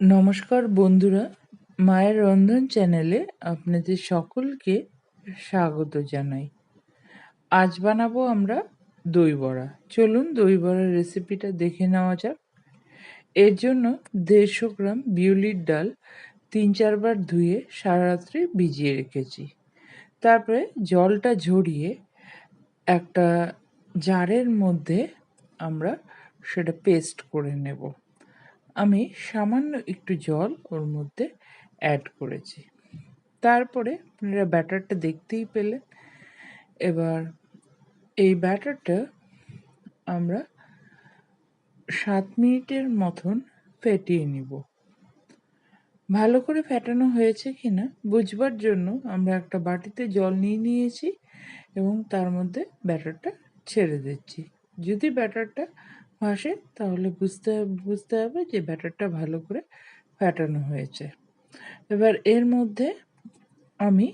নমস্কার বন্ধুরা, মায়ের রন্ধন চ্যানেলে আপনাদের সকলকে স্বাগত জানাই। আজ বানাবো আমরা দই বড়া। চলুন দই বড়ার রেসিপিটা দেখে নেওয়া যাক। এর জন্য দেড়শো গ্রাম বিউলির ডাল তিন চারবার ধুয়ে সারা রাত্রি ভিজিয়ে রেখেছি। তারপরে জলটা ঝরিয়ে একটা জারের মধ্যে আমরা সেটা পেস্ট করে নেব। আমি সামান্য একটু জল ওর মধ্যে অ্যাড করেছি। তারপরে আপনারা ব্যাটারটা দেখতেই পেলেন। এবার এই ব্যাটারটা আমরা সাত মিনিটের মতন ফেটিয়ে নিব। ভালো করে ফেটানো হয়েছে কিনা বুঝবার জন্য আমরা একটা বাটিতে জল নিয়ে নিয়েছি এবং তার মধ্যে ব্যাটারটা ছেড়ে দিচ্ছি। যদি ব্যাটারটা ভাসে তাহলে বুঝতে বুঝতে হবে যে ব্যাটারটা ভালো করে ফ্যাটানো হয়েছে। এবার এর মধ্যে আমি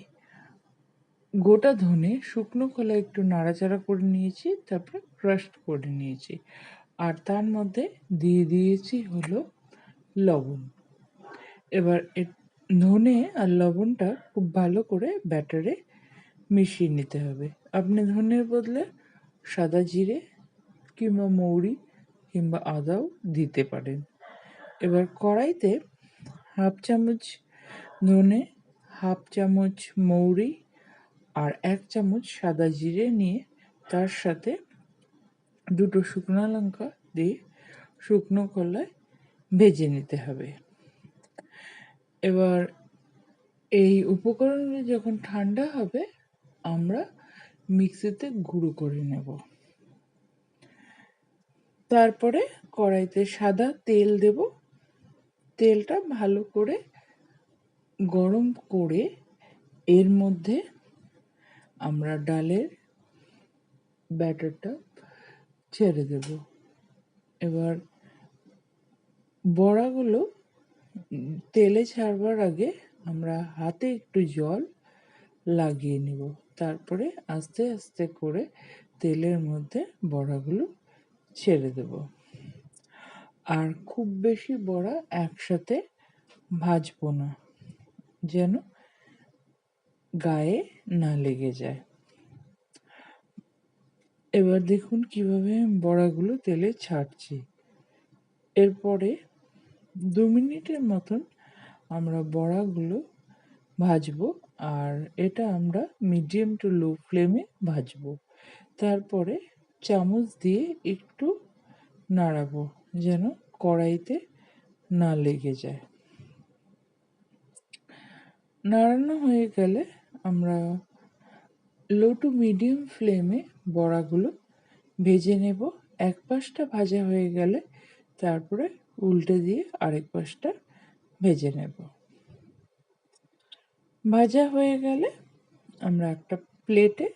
গোটা ধনে শুকনো খোলা একটু নাড়াচাড়া করে নিয়েছি, তারপরে ক্রাশ করে নিয়েছি। আর তার মধ্যে দিয়ে দিয়েছি হলো লবণ। এবার ধনে আর লবণটা খুব ভালো করে ব্যাটারে মিশিয়ে নিতে হবে। আপনি ধনের বদলে সাদা জিরে কিংবা মৌরি কিংবা আদাও দিতে পারেন। এবার কড়াইতে হাফ চামচ ধনে, হাফ চামচ মৌরি আর এক চামচ সাদা জিরে নিয়ে তার সাথে দুটো শুকনো লঙ্কা দিয়ে শুকনো কলায় ভেজে নিতে হবে। এবার এই উপকরণগুলো যখন ঠান্ডা হবে, আমরা মিক্সিতে গুঁড়ো করে নেব। তারপরে কড়াইতে সাদা তেল দেব। তেলটা ভালো করে গরম করে এর মধ্যে আমরা ডালের ব্যাটারটা ছেড়ে দেব। এবার বড়াগুলো তেলে ছাড়বার আগে আমরা হাতে একটু জল লাগিয়ে নেব। তারপরে আস্তে আস্তে করে তেলের মধ্যে বড়াগুলো ছেড়ে দেব। আর খুব বেশি বড়া একসাথে ভাজবো না, যেন গায়ে না লেগে যায়। এবার দেখুন কীভাবে বড়াগুলো তেলে ছাড়ছি। এরপরে দু মিনিটের মতন আমরা বড়াগুলো ভাজবো, আর এটা আমরা মিডিয়াম টু লো ফ্লেমে ভাজবো। তারপরে চামচ দিয়ে একটু নাড়াবো, যেন কড়াইতে না লেগে যায়। নাড়ানো হয়ে গেলে আমরা লো টু মিডিয়াম ফ্লেমে বড়াগুলো ভেজে নেব। এক পাশটা ভাজা হয়ে গেলে তারপরে উল্টে দিয়ে আরেক পাশটা ভেজে নেব। ভাজা হয়ে গেলে আমরা একটা প্লেটে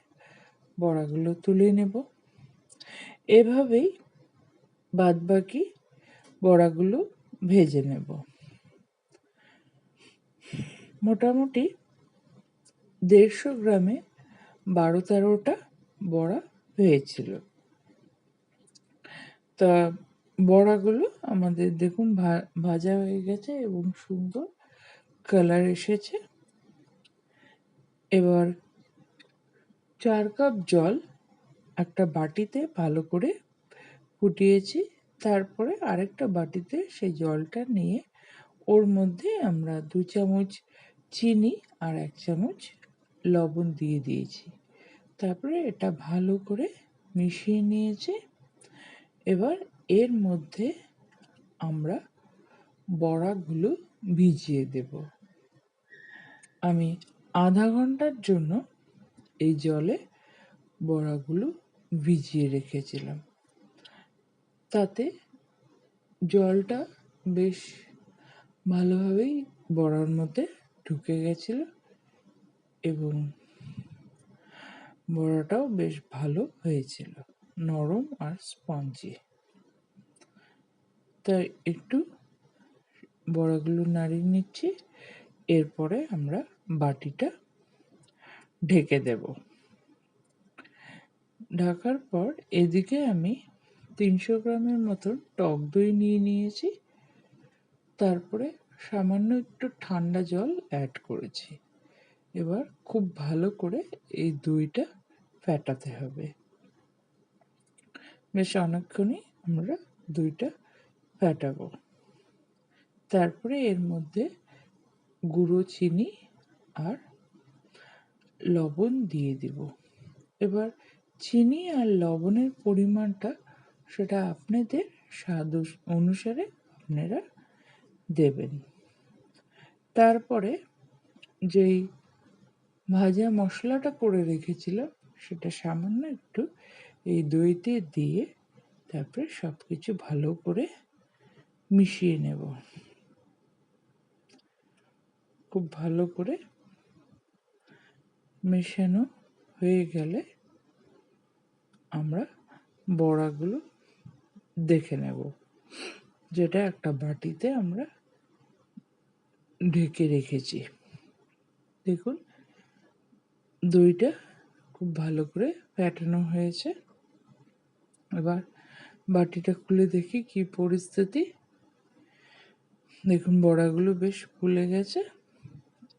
বড়াগুলো তুলে নেব। এভাবেই বাদবাকি বড়াগুলো ভেজে নেব। মোটামুটি দেড়শো গ্রামে বারো তেরোটা বড়া হয়েছিল। তা বড়াগুলো আমাদের দেখুন ভাজা হয়ে গেছে এবং সুন্দর কালার এসেছে। এবার চার কাপ জল একটা বাটিতে ভালো করে ফুটিয়েছি। তারপরে আরেকটা বাটিতে সেই জলটা নিয়ে ওর মধ্যে আমরা দু চামচ চিনি আর এক চামচ লবণ দিয়ে দিয়েছি। তারপরে এটা ভালো করে মিশিয়ে নিয়েছি। এবার এর মধ্যে আমরা বড়াগুলো ভিজিয়ে দেব। আমি আধা ঘণ্টার জন্য এই জলে বড়াগুলো ভিজিয়ে রেখেছিলাম। তাতে জলটা বেশ ভালোভাবেই বড়ার মধ্যে ঢুকে গেছিল এবং বড়াটাও বেশ ভালো হয়েছিল, নরম আর স্পঞ্জি। তাই একটু বড়াগুলো নাড়িয়ে নিচ্ছি, এরপরে আমরা বাটিটা ঢেকে দেব। ঢাকার পর এদিকে আমি তিনশো গ্রামের মতন টক দই নিয়ে নিয়েছি। তারপরে সামান্য একটু ঠান্ডা জল অ্যাড করেছি। এবার খুব ভালো করে এই দইটা ফেটাতে হবে। বেশ অনেকক্ষণই আমরা দইটা ফেটাবো। তারপরে এর মধ্যে গুঁড়ো, চিনি আর লবণ দিয়ে দিব। এবার চিনি আর লবণের পরিমাণটা সেটা আপনাদের স্বাদ অনুসারে আপনারা দেবেন। তারপরে যেই ভাজা মশলাটা করে রেখেছিলাম সেটা সামান্য একটু এই দইতে দিয়ে তারপরে সব কিছু ভালো করে মিশিয়ে নেব। খুব ভালো করে মেশানো হয়ে গেলে আমরা বড়াগুলো দেখে নেব। যেটা একটা বাটিতে আমরা ঢেকে রেখেছি। দেখুন, দইটা খুব ভালো করে ফ্যাটানো হয়েছে। এবার বাটিটা খুলে দেখি কি পরিস্থিতি। দেখুন, বড়াগুলো বেশ ফুলে গেছে।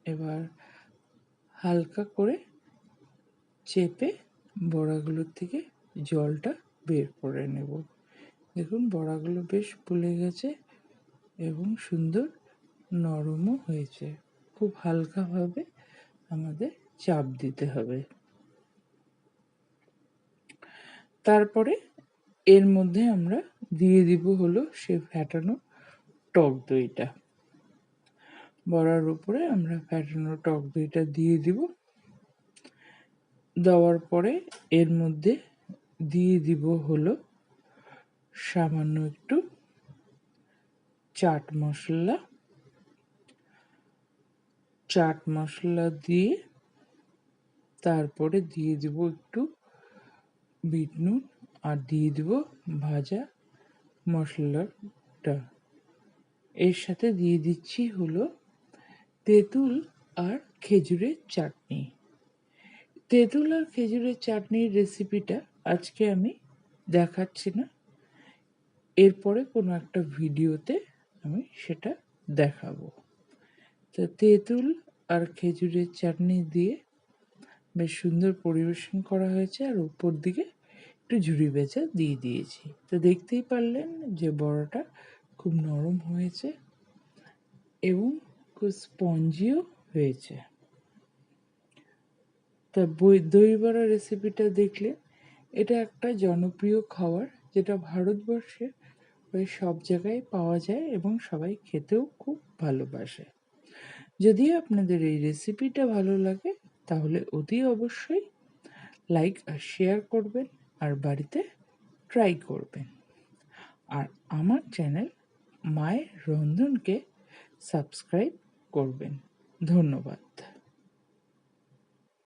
এবার হালকা করে চেপে বড়াগুলোর থেকে জলটা বের করে নেব। দেখুন, বড়াগুলো বেশ ফুলে গেছে এবং সুন্দর নরমও হয়েছে। খুব হালকাভাবে আমাদের চাপ দিতে হবে। তারপরে এর মধ্যে আমরা দিয়ে দিব হলো সে ফ্যাটানো টক দইটা। বড়ার উপরে আমরা ফ্যাটানো টক দইটা দিয়ে দিব। দেওয়ার পরে এর মধ্যে দিয়ে দিব হলো সামান্য একটু চাট মশলা। চাট মশলা দিয়ে তারপরে দিয়ে দিব একটু বিট নুন আর দিয়ে দিব ভাজা মশলাটা। এর সাথে দিয়ে দিচ্ছি হলো তেঁতুল আর খেজুরের চাটনি। তেঁতুল আর খেজুরের চাটনির রেসিপিটা আজকে আমি দেখাচ্ছি না। এরপরে কোনো একটা ভিডিওতে আমি সেটা দেখাবো। তো তেঁতুল আর খেজুরের চাটনি দিয়ে বেশ সুন্দর পরিবেশন করা হয়েছে আর উপর দিকে একটু ঝুড়ি বেচা দিয়ে দিয়েছি। তো দেখতেই পারলেন যে বড়াটা খুব নরম হয়েছে এবং খুব স্পঞ্জিও হয়েছে। তা বই দই বড়া রেসিপিটা দেখলে এটা একটা জনপ্রিয় খাবার যেটা ভারতবর্ষে প্রায় সব জায়গায় পাওয়া যায় এবং সবাই খেতেও খুব ভালোবাসে। যদি আপনাদের এই রেসিপিটা ভালো লাগে, তাহলে অতি অবশ্যই লাইক আর শেয়ার করবেন আর বাড়িতে ট্রাই করবেন। আর আমার চ্যানেল মায়ের রন্ধনকে সাবস্ক্রাইব করবেন। ধন্যবাদ।